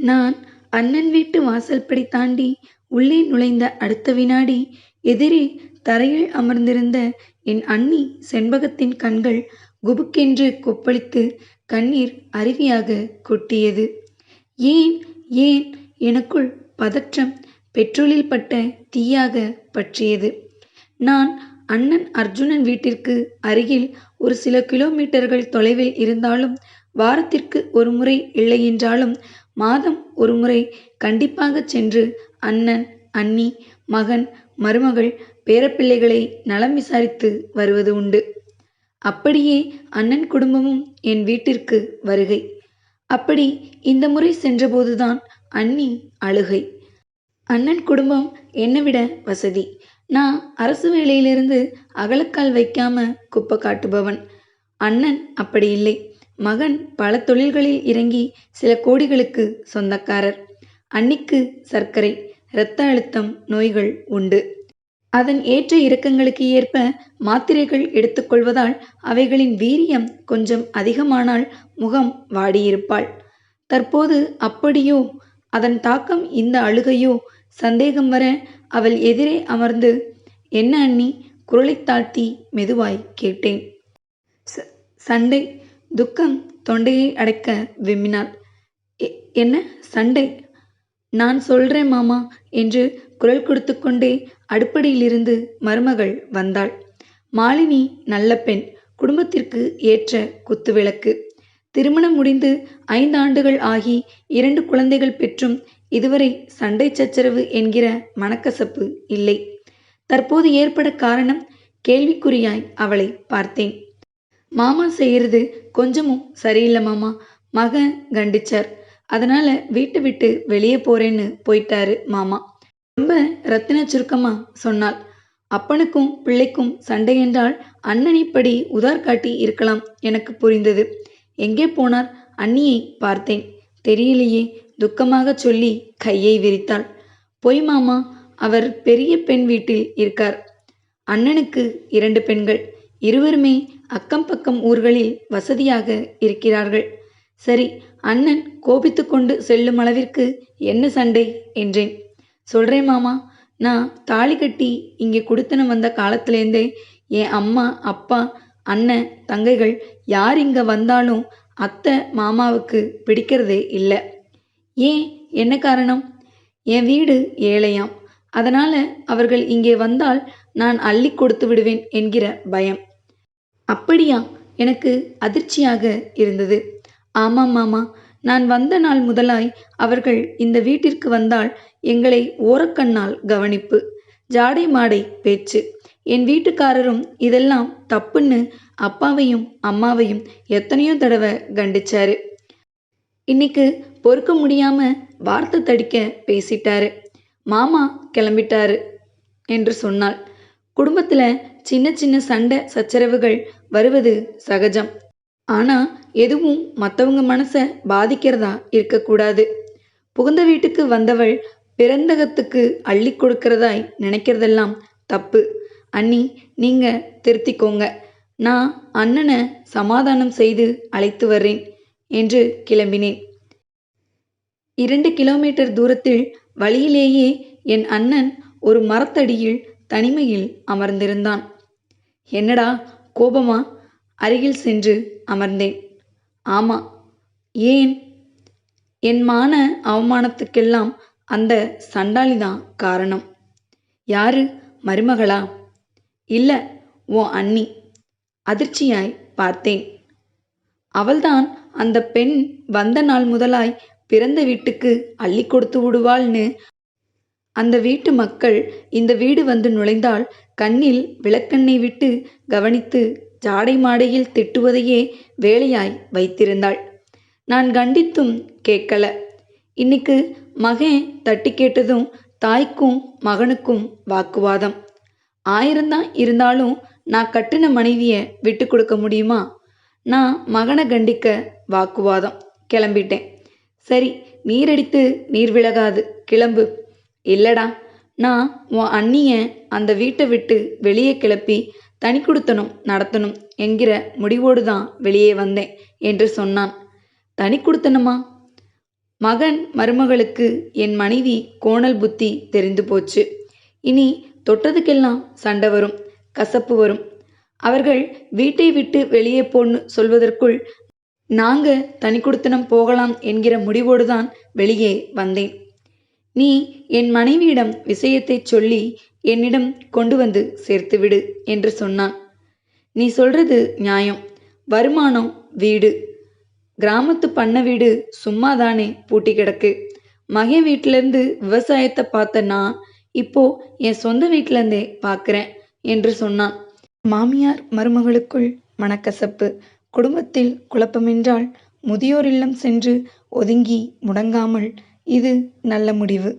நான் அண்ணன் வீட்டு வாசல்படி தாண்டி உள்ளே நுழைந்த அடுத்த வினாடி எதிரே தரையில் அமர்ந்திருந்த என் அண்ணி செண்பகத்தின் கண்கள் குபுக்கென்று கொப்பளித்து கண்ணீர் அருவியாக கொட்டியது. ஏன் ஏன் எனக்குள் பதற்றம் பெட்ரோலில் பட்ட தீயாக பற்றியது. நான் அண்ணன் அர்ஜுனன் வீட்டிற்கு அருகில் ஒரு சில கிலோமீட்டர்கள் தொலைவில் இருந்தாலும் வாரத்திற்கு ஒரு முறை இல்லையென்றாலும் மாதம் ஒரு முறை கண்டிப்பாக சென்று அண்ணன் அண்ணி மகன் மருமகள் பேரப்பிள்ளைகளை நலம் விசாரித்து வருவது உண்டு. அப்படியே அண்ணன் குடும்பமும் என் வீட்டிற்கு வருகை. அப்படி இந்த முறை சென்றபோதுதான் அண்ணி அழுகை. அண்ணன் குடும்பம் என்னை விட வசதி. நான் அரசு வேலையிலிருந்து அகலக்கால் வைக்காம குப்பை காட்டுபவன். அண்ணன் அப்படி இல்லை. மகன் பல தொழில்களில் இறங்கி சில கோடிகளுக்கு சொந்தக்காரர். அன்னிக்கு சர்க்கரை இரத்த அழுத்தம் நோய்கள் உண்டு. அதன் ஏற்ற இறக்கங்களுக்கு ஏற்ப மாத்திரைகள் எடுத்துக்கொள்வதால் அவைகளின் வீரியம் கொஞ்சம் அதிகமானால் முகம் வாடியிருப்பாள். தற்போது அப்படியோ அதன் தாக்கம் இந்த அழுகையோ சந்தேகம் வர அவள் எதிரே அமர்ந்து என்ன அண்ணி குரலை தாழ்த்தி மெதுவாய் கேட்டேன். "ச- சண்டை துக்கம் தொண்டையை அடைக்க விம்மினாள் "எ- என்ன? சண்டை? நான் சொல்றேன் மாமா என்று குரல் கொடுத்து கொண்டே அடுப்படியிலிருந்து மருமகள் வந்தாள். மாலினி நல்ல பெண் குடும்பத்திற்கு ஏற்ற குத்துவிளக்கு. திருமணம் முடிந்து ஐந்து ஆண்டுகள் ஆகி இரண்டு குழந்தைகள் பெற்றும் இதுவரை சண்டை சச்சரவு என்கிற மனக்கசப்பு இல்லை. தற்போது ஏற்பட காரணம் கேள்விக்குறியாய் அவளை பார்த்தேன். மாமா செய்கிறது கொஞ்சமும் சரியில்லை மாமா. மகன் கண்டிச்சார். அதனால வீட்டை விட்டு வெளியே போறேன்னு போயிட்டாரு மாமா. ரொம்ப ரத்தின சுருக்கமா சொன்னாள். அப்பனுக்கும் பிள்ளைக்கும் சண்டை என்றால் அண்ணன் இப்படி உதார் காட்டி இருக்கலாம் எனக்கு புரிந்தது. எங்கே போனார்? அண்ணியை பார்த்தேன். தெரியலையே. துக்கமாக சொல்லி கையை விரித்தாள். பொய் மாமா அவர் பெரிய பெண் வீட்டில் இருக்கார். அண்ணனுக்கு இரண்டு பெண்கள். இருவருமே அக்கம் பக்கம் ஊர்களில் வசதியாக இருக்கிறார்கள். சரி அண்ணன் கோபித்து கொண்டு செல்லும் அளவிற்கு என்ன சண்டை? என்றேன். சொல்றேன் மாமா நான் தாலி கட்டி இங்கே குடுத்தனம் வந்த காலத்துலேருந்தே என் அம்மா அப்பா அண்ணன் தங்கைகள் யார் இங்கே வந்தாலும் அத்தை மாமாவுக்கு பிடிக்கிறதே இல்லை. ஏன்? என்ன காரணம்? என் வீடு ஏழையாம். அதனால் அவர்கள் இங்கே வந்தால் நான் அள்ளி கொடுத்து விடுவேன் என்கிற பயம். அப்படியா? எனக்கு அதிர்ச்சியாக இருந்தது. ஆமாம் மாமா நான் வந்த நாள் முதலாய் அவர்கள் இந்த வீட்டிற்கு வந்தால் எங்களை ஓரக்கண்ணால் கவனிப்பு ஜாடை மாடை பேச்சு. என் வீட்டுக்காரரும் இதெல்லாம் தப்புன்னு அப்பாவையும் அம்மாவையும் எத்தனையோ தடவை கண்டிச்சாரு. இன்னைக்கு பொறுக்க முடியாம வார்த்தை தடிக்க பேசிட்டாரு. மாமா கிளம்பிட்டாரு என்று சொன்னாள். குடும்பத்தில் சின்ன சின்ன சண்டை சச்சரவுகள் வருவது சகஜம். ஆனா எதுவும் மற்றவங்க மனசை பாதிக்கிறதா இருக்கக்கூடாது. புகுந்த வீட்டுக்கு வந்தவள் பிறந்தகத்துக்கு அள்ளி கொடுக்கிறதாய் நினைக்கிறதெல்லாம் தப்பு. அண்ணி நீங்க திருத்திக்கோங்க. நான் அண்ணனை சமாதானம் செய்து அழைத்து வர்றேன் என்று கிளம்பினேன். இரண்டு கிலோமீட்டர் தூரத்தில் வழியிலேயே என் அண்ணன் ஒரு மரத்தடியில் தனிமையில் அமர்ந்திருந்தான். என்னடா கோபமா? அருகில் சென்று அமர்ந்தேன். ஆமா. ஏன்? என் மான அவமானத்துக்கெல்லாம் அந்த சண்டாளிதான் காரணம். யாரு? மருமகளா? இல்ல ஓ அண்ணி. அதிர்ச்சியாய் பார்த்தேன். அவள்தான் அந்த பெண் வந்த நாள் முதலாய் பிறந்த வீட்டுக்கு அள்ளி கொடுத்து விடுவாள்னு அந்த வீட்டு மக்கள் இந்த வீடு வந்து நுழைந்தால் கண்ணில் விளக்கண்ணை விட்டு கவனித்து ஜாடை மாடையில் திட்டுவதையே வேலையாய் வைத்திருந்தாள். நான் கண்டித்தும் கேட்கல. இன்னைக்கு மகன் தட்டி கேட்டதும் தாய்க்கும் மகனுக்கும் வாக்குவாதம். ஆயிரம்தான் இருந்தாலும் நான் கட்டின மனைவிய விட்டு கொடுக்க முடியுமா? நான் மகனை கண்டிக்க வாக்குவாதம். கிளம்பிட்டேன். சரி நீரடித்து நீர் விலகாது. கிளம்பு. இல்லடா நான் உன் அண்ணிய அந்த வீட்டை விட்டு வெளியே கிளப்பி தனி கொடுத்தனும் நடத்தணும் என்கிற முடிவோடு தான் வெளியே வந்தேன் என்று சொன்னான். தனி குடுத்தனமா? மகன் மருமகளுக்கு என் மனைவி கோணல் புத்தி தெரிந்து போச்சு. இனி தொட்டதுக்கெல்லாம் சண்டை வரும் கசப்பு வரும். அவர்கள் வீட்டை விட்டு வெளியே போன்னு சொல்வதற்குள் நாங்க தனி குடித்தனம் போகலாம் என்கிற முடிவோடு தான் வெளியே வந்தேன். நீ என் மனைவியிடம் விஷயத்தை சொல்லி என்னிடம் கொண்டு வந்து சேர்த்துவிடு என்று சொன்னான். நீ சொல்றது நியாயம். வருமானம் வீடு. கிராமத்து பண்ண வீடு சும்மா தானே பூட்டி கிடக்கு. மகன் வீட்டிலேருந்து விவசாயத்தை பார்த்த நான் இப்போ என் சொந்த வீட்டிலேருந்தே பார்க்குறேன் என்று சொன்னான். மாமியார் மருமகளுக்குள் மனக்கசப்பு. குடும்பத்தில் குழப்பமென்றால் முதியோர் இல்லம் சென்று ஒதுங்கி முடங்காமல் இது நல்ல முடிவு.